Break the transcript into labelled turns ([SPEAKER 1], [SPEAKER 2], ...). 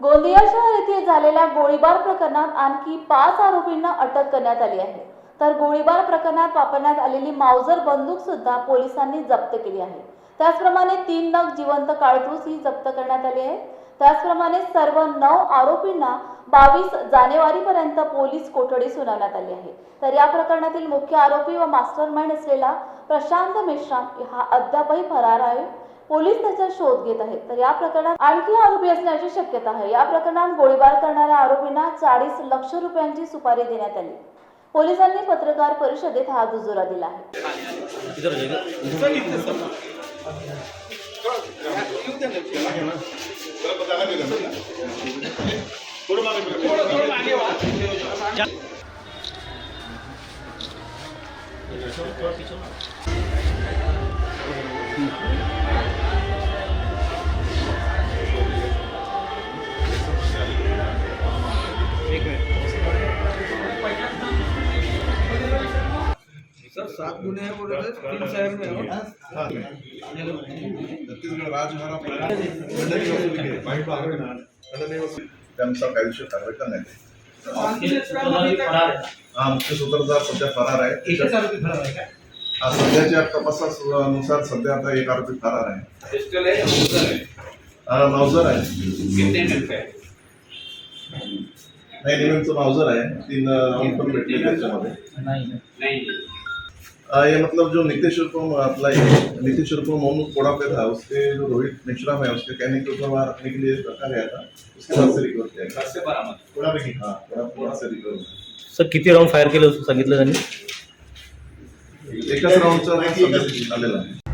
[SPEAKER 1] गोंदिया शहर येथे झालेल्या गोळीबार प्रकरणात आणखी पाच आरोपींना अटक करण्यात आली आहे. तर गोळीबार प्रकरणात वापरण्यात आलेली मावजर बंदूक सुद्धा पोलिसांनी जप्त केली आहे. त्याचप्रमाणे तीन नग जिवंत काळतूस ही जप्त करण्यात आली आहे. त्याचप्रमाणे सर्व नऊ आरोपींना बावीस जानेवारीपर्यंत पोलीस कोठडी सुनावण्यात आली आहे. तर या प्रकरणातील मुख्य आरोपी व मास्टर माइंड असलेला प्रशांत मेश्राम हा अद्यापही फरार आहे. पोलीस त्याचा शोध घेत आहेत. तर या प्रकरणात आणखी आरोपी असण्याची शक्यता आहे. या प्रकरणात गोळीबार करणाऱ्या आरोपींना चाळीस लक्ष रुपयांची सुपारी देण्यात आली. पोलिसांनी पत्रकार परिषदेत हा दुजोरा दिला आहे.
[SPEAKER 2] सात गुन्हे हैं बोल रहे थे तीन शहर में हो.
[SPEAKER 3] छत्तीसगड कायदेशीर कारवाई करण्यात येईल हा मुख्य सूत्रधार सध्या फरार आहे. हा, सध्याच्या तपासानुसार सध्या आता एक आरोपी फरार आहे. मावजर आहे
[SPEAKER 4] हैं
[SPEAKER 3] नाही नेहमीचं मावजर आहे. तीन राऊंड पण भेटले त्याच्यामध्ये.
[SPEAKER 5] नहीं
[SPEAKER 4] नहीं.
[SPEAKER 3] आ, ये मतलब जो नीतीश उर्फ अपना ये नीतीश उर्फ मोहम्मद कोड़ा पे था उसके जो रोहित मिश्रा है उसके कहने के ऊपर वहाँ रखने के लिए रखा गया था उसके बाद से रिकवर किया गया।
[SPEAKER 4] घर से बरामद
[SPEAKER 3] कोड़ा पे हाँ कोड़ा कोड़ा से रिकवर
[SPEAKER 5] सर किती राऊंड फायर केले असं सांगितलं त्यांनी
[SPEAKER 3] एकाच राऊंडचा आलेला आहे.